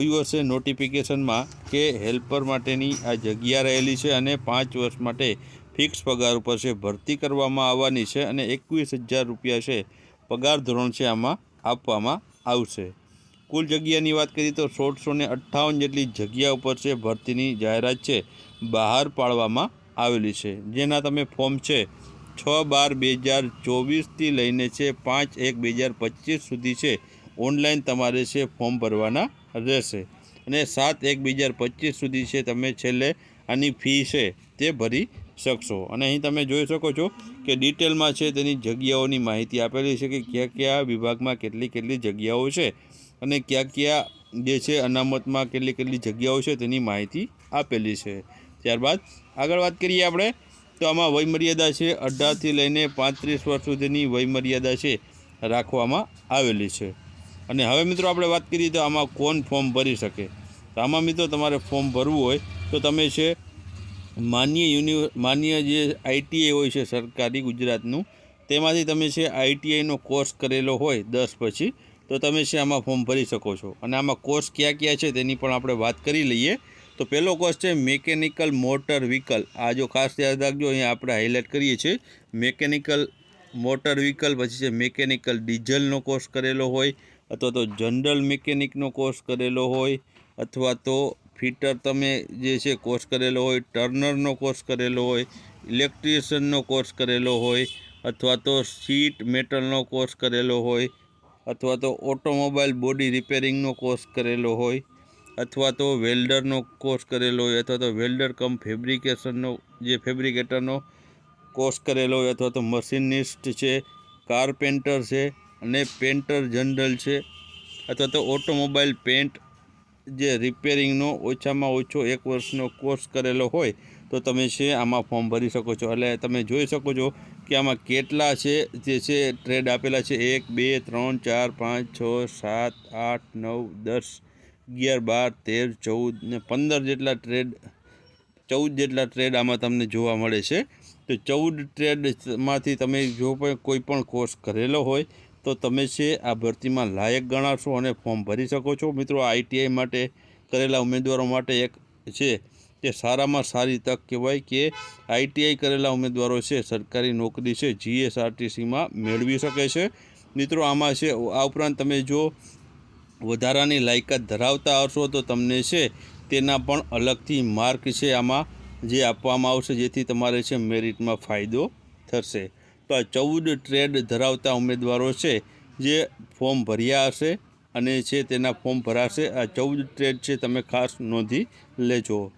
જોયું હશે નોટિફિકેશનમાં કે હેલ્પર માટેની આ જગ્યા રહેલી છે અને પાંચ વર્ષ માટે ફિક્સ પગાર ઉપર છે. ભરતી કરવામાં આવવાની છે અને એકવીસ હજાર રૂપિયા છે પગાર ધોરણ છે આમાં આપવામાં આવશે. કુલ જગ્યાની વાત કરીએ તો સોળસો ને અઠ્ઠાવન જેટલી જગ્યા ઉપર છે ભરતીની જાહેરાત છે, બહાર પાડવામાં આવેલી છે. જેના તમે ફોર્મ છે છ બાર બે હજાર ચોવીસથી લઈને છે પાંચ એક બે હજાર પચીસ સુધી છે. ઓનલાઈન તમારે છે ફોર્મ ભરવાના રહેશે. અને સાત એક બે હજાર પચીસ સુધી છે તમે છેલ્લે આની ફી છે તે ભરી શકશો. અને અહીં તમે જોઈ શકો છો કે ડિટેલમાં છે તેની જગ્યાઓની માહિતી આપેલી છે કે કયા કયા વિભાગમાં કેટલી કેટલી જગ્યાઓ છે અને કયા કયા જે છે અનામતમાં કેટલી કેટલી જગ્યાઓ છે તેની માહિતી આપેલી છે. ત્યારબાદ આગળ વાત કરીએ આપણે તો આમાં વયમર્યાદા છે અઢારથી લઈને પાંત્રીસ વર્ષ સુધીની વયમર્યાદા છે રાખવામાં આવેલી છે. અને હવે મિત્રો આપણે વાત કરીએ તો આમાં કોણ ફોર્મ ભરી શકે? તો આમાં મિત્રો તમારે ફોર્મ ભરવું હોય તો તમે છે માન્ય યુનિ માન્ય જે આઈટીઆઈ હોય છે સરકારી ગુજરાતનું, તેમાંથી તમે છે આઈટીઆઈનો કોર્સ કરેલો હોય દસ પછી, તો તમે છે આમાં ફોર્મ ભરી શકો છો. અને આમાં કોર્સ કયા કયા છે તેની પણ આપણે વાત કરી લઈએ. તો પહેલો કોર્સ છે મેકેનિકલ મોટર વ્હીકલ. આ જો ખાસ યાદ રાખજો, અહીંયા આપણે હાઇલાઇટ કરીએ છીએ. મેકેનિકલ મોટર વ્હીકલ, પછી છે મેકેનિકલ ડીઝલનો કોર્સ કરેલો હોય, અથવા તો જનરલ મિકેનિકનો કોર્સ કરેલો હોય, અથવા તો ફિટર તમે જે છે કોર્સ કરેલો હોય ટર્નરનો કોર્સ કરેલો હોય ઇલેક્ટ્રિશિયનનો કોર્સ કરેલો હોય, અથવા તો સીટ મેટલનો કોર્સ કરેલો હોય, અથવા તો ઓટોમોબાઈલ બોડી રિપેરિંગનો કોર્સ કરેલો હોય, અથવા તો વેલ્ડરનો કોર્સ કરેલો હોય, અથવા તો વેલ્ડર કમ ફેબ્રિકેશનનો જે ફેબ્રિકેટરનો કોર્સ કરેલો હોય અથવા તો મશીનિસ્ટ છે, કારપેન્ટર છે અને પેન્ટર જનરલ છે અથવા તો ઓટોમોબાઈલ પેન્ટ જે રિપેરિંગનો ઓછામાં ઓછો એક વર્ષનો કોર્સ કરેલો હોય તો તમે છે આમાં ફોર્મ ભરી શકો છો. એટલે તમે જોઈ શકો છો કે આમાં કેટલા છે, જે છે ટ્રેડ આપેલા છે. એક, બે, ત્રણ, ચાર, પાંચ, છ, સાત, આઠ, નવ, દસ, અગિયાર, બાર, તેર, ચૌદ ને પંદર જેટલા ટ્રેડ, ચૌદ જેટલા ટ્રેડ આમાં તમને જોવા મળે છે. તો ચૌદ ટ્રેડમાંથી તમે જો પણ કોઈ પણ કોર્સ કરેલો હોય, તો તમે છે આ ભરતીમાં લાયક ગણાશો અને ફોર્મ ભરી શકો છો. મિત્રો આઈટીઆઈ માટે કરેલા ઉમેદવારો માટે એક છે તે સારામાં સારી તક કહેવાય કે આઈટીઆઈ કરેલા ઉમેદવારો છે સરકારી નોકરી છે જીએસઆરટીસીમાં મેળવી શકે છે. મિત્રો, આમાં છે, આ ઉપરાંત તમે જો વધારાની લાયકાત ધરાવતા હશો, તો તમને છે તેના પણ અલગથી માર્ક છે આમાં જે આપવામાં આવશે, જેથી તમારે છે મેરિટમાં ફાયદો થશે. તો આ ચૌદ ટ્રેડ ધરાવતા ઉમેદવારો છે, જે ફોર્મ ભર્યા હશે અને છે તેના ફોર્મ ભરાશે, આ ચૌદ ટ્રેડ છે, તમે ખાસ નોંધી લેજો.